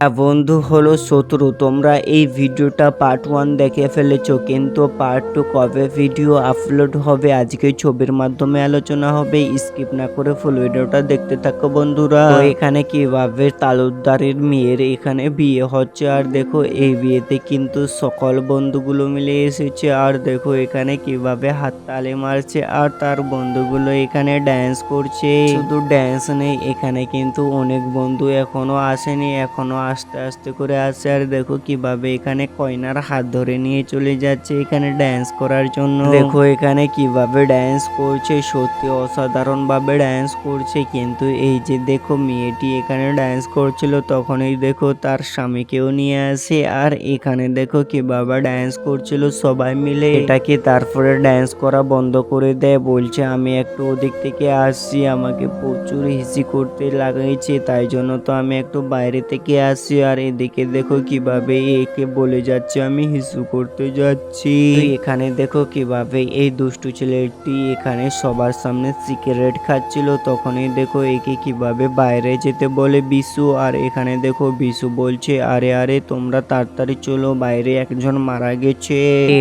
হ্যাঁ, বন্ধু হলো শত্রু। তোমরা এই ভিডিওটা পার্ট ওয়ান দেখে ফেলেছ কিন্তু পার্ট টু কবে ভিডিও আপলোড হবে আজকে ছবির মাধ্যমে আলোচনা হবে স্কিপ না করে ফুল ভিডিওটা দেখতে থাকো বন্ধুরা। এখানে কীভাবে তালুকদারের মেয়ের এখানে বিয়ে হচ্ছে আর দেখো এই বিয়েতে কিন্তু সকল বন্ধুগুলো মিলে এসেছে আর দেখো এখানে কীভাবে হাত তালে মারছে আর তার বন্ধুগুলো এখানে ড্যান্স করছে। শুধু ড্যান্স নেই এখানে কিন্তু অনেক বন্ধু এখনও আসেনি এখনও আস্তে আস্তে করে আসছে আর দেখো কীভাবে এখানে কয়নার হাত ধরে নিয়ে চলে যাচ্ছে এখানে ড্যান্স করার জন্য। দেখো এখানে কীভাবে ড্যান্স করছে, সত্যি অসাধারণ ভাবে ড্যান্স করছে। কিন্তু এই যে দেখো মেয়েটি এখানে ড্যান্স করছিল, তখনই দেখো তার স্বামীকেও নিয়ে আসে, আর এখানে দেখো কীভাবে ড্যান্স করছিল সবাই মিলে। এটাকে তারপরে ড্যান্স করা বন্ধ করে দেয়, বলছে, আমি একটু ওদিক থেকে আসছি, আমাকে প্রচুর হিসি করতে লাগাইছে, তাই জন্য তো আমি একটু বাইরে থেকে আসছি আর এদিকে দেখো কীভাবে একে বলে যাচ্ছে, আমি হিসু করতে যাচ্ছি। এখানে দেখো কীভাবে এই দুষ্টু ছেলেটি এখানে সবার সামনে সিগারেট খাচ্ছিল, তখনই দেখো একে কীভাবে বাইরে যেতে বলে বিশু। আর এখানে দেখো বিশু বলছে, আরে আরে, তোমরা তাড়াতাড়ি চলো, বাইরে একজন মারা গেছে।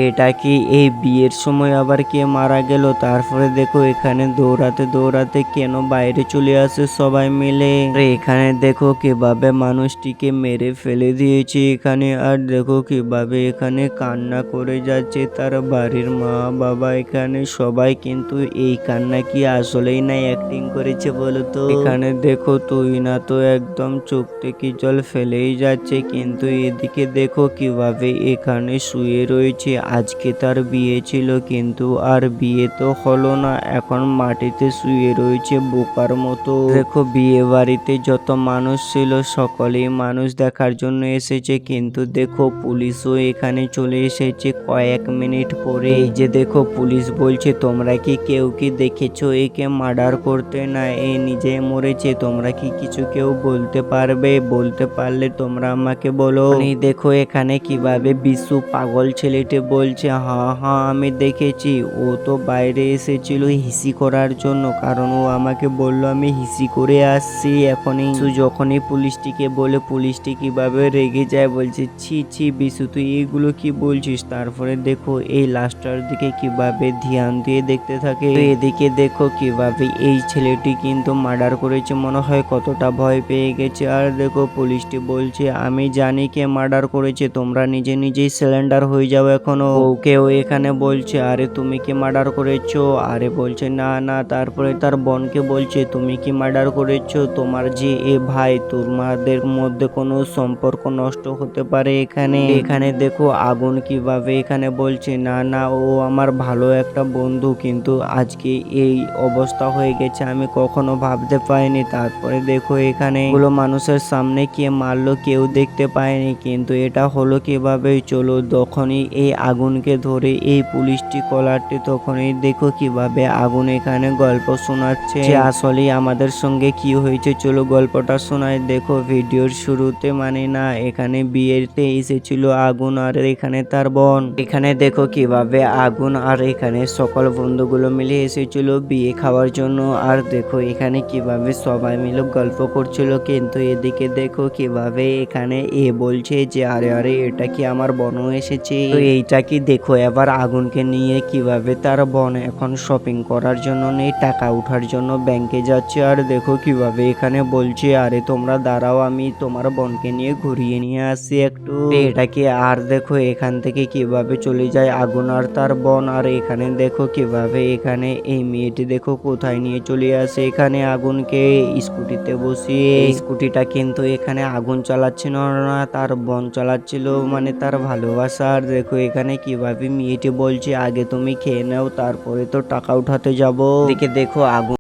এটা কি এই বিয়ের সময় আবার কে মারা গেল? তারপরে দেখো এখানে দৌড়াতে দৌড়াতে কেন বাইরে চলে আসে সবাই মিলে? এখানে দেখো কীভাবে মানুষটিকে মেরে ফেলে দিয়েছে এখানে। আর দেখো কীভাবে এখানে কান্না করে যাচ্ছে তার বাড়ির মা বাবা এখানে। সবাই কিন্তু এই কান্না কি আসলেই নাই অ্যাক্টিং করেছে বলো তো এখানে দেখো তুই না তো একদম চোখ থেকে জল ফেলেই যাচ্ছে। কিন্তু এদিকে দেখো কীভাবে এখানে শুয়ে রয়েছে। আজকে তার বিয়ে ছিল কিন্তু আর বিয়ে তো হলো না। এখন মাটিতে শুয়ে রয়েছে বোকার মতো। দেখো বিয়ে বাড়িতে যত মানুষ ছিল সকলেই মানুষ দেখার জন্য এসেছে, কিন্তু দেখো পুলিশও এখানে চলে এসেছে কয়েক মিনিট পরে। এই যে দেখো পুলিশ বলছে, তোমরা কি কেউ কি দেখেছ একে মার্ডার করতে? না, এ নিজে মরেছে, তোমরা কি কিছু কেউ বলতে পারবে? বলতে পারলে তোমরা আমাকে বলো। এই দেখো এখানে কীভাবে বিশু পাগল ছেলেটি বলছে হ্যাঁ হ্যাঁ আমি দেখেছি। ও তো বাইরে এসেছিল হিসি করার জন্য, কারণ ও আমাকে বলল, আমি হিসি করে আসছি। এখনই যখনই পুলিশটিকে বলে পুলিশটি কীভাবে রেগে যায় বলছে, ছি ছি, বিশু, তুই এইগুলো কি বলছিস? তারপরে দেখো, এই লাস্টার দিকে কীভাবে ধ্যান দিয়ে দেখতে থাকে। এদিকে দেখো কীভাবে এই ছেলেটি কিন্তু মার্ডার করেছে, মনে হয় কতটা ভয় পেয়ে গেছে। আর দেখো, পুলিশটি বলছে, আমি জানি কে মার্ডার করেছে, তোমরা নিজে নিজেই সিলিন্ডার হয়ে যাও এখনও। ওকেও এখানে বলছে, আরে, তুমি কি মার্ডার করেছ? আরে, বলছে, না না। তারপরে তার বোনকে বলছে, তুমি কি মার্ডার করেছ? তোমার যে এ ভাই তোমাদের মধ্যে কোনো সম্পর্ক নষ্ট হতে পারে এখানে। এখানে দেখো আগুন কীভাবে এখানে বলছে, না না, ও আমার ভালো একটা বন্ধু, কিন্তু আজকে এই অবস্থা হয়ে গেছে, আমি কখনো ভাবতে পাইনি তারপরে দেখো এখানে গুলো মানুষের সামনে কে মারলো, কেউ দেখতে পায়নি, কিন্তু এটা হলো কীভাবে চলো, তখনই এই আগুনকে ধরে এই পুলিশটি কলারটি, তখনই দেখো কীভাবে আগুন এখানে গল্প শোনাচ্ছে। আসলে আমাদের সঙ্গে কি হয়েছে, চলো গল্পটা শোনায় দেখো, ভিডিওর শুরুতে মানে না, এখানে বিয়েতে এসেছিল আগুন আর এখানে তার বোন। এখানে দেখো কীভাবে আগুন আর এখানে সকল বন্ধুগুলো মিলে এসেছিল বিয়ে খাওয়ার জন্য। আর দেখো এখানে কীভাবে সবাই মিলে গল্প করছিল। কিন্তু এদিকে দেখো কীভাবে এখানে এ বলছে যে, আরে আরে, এটা কি আমার বোন এসেছে? তো এইটা কি দেখো এবার আগুনকে নিয়ে কীভাবে তার বোন এখন শপিং করার জন্য নেই, টাকা উঠার জন্য ব্যাংকে যাচ্ছে। আর দেখো কীভাবে এখানে বলছে, আরে, তোমরা দাঁড়াও, আমি তোমার বোনকে নিয়ে ঘুরিয়ে নিয়ে আসি একটু। এটাকে আর দেখো এখান থেকে কীভাবে চলে যায় আগুন আর তার বোন? আর এখানে দেখো কীভাবে এখানে এই মেয়েটি দেখো কোথায় নিয়ে চলে আসে? এখানে আগুনকে স্কুটিতে বসিয়ে। স্কুটিটা কিন্তু এখানে আগুন চালাচ্ছিল না, তার বন চালাচ্ছিল মানে তার ভালোবাসা। আর দেখো এখানে কীভাবে মেয়েটি বলছে, আগে তুমি খেয়ে নাও, তারপরে তো টাকা উঠাতে যাব। এদিকে দেখো আগুন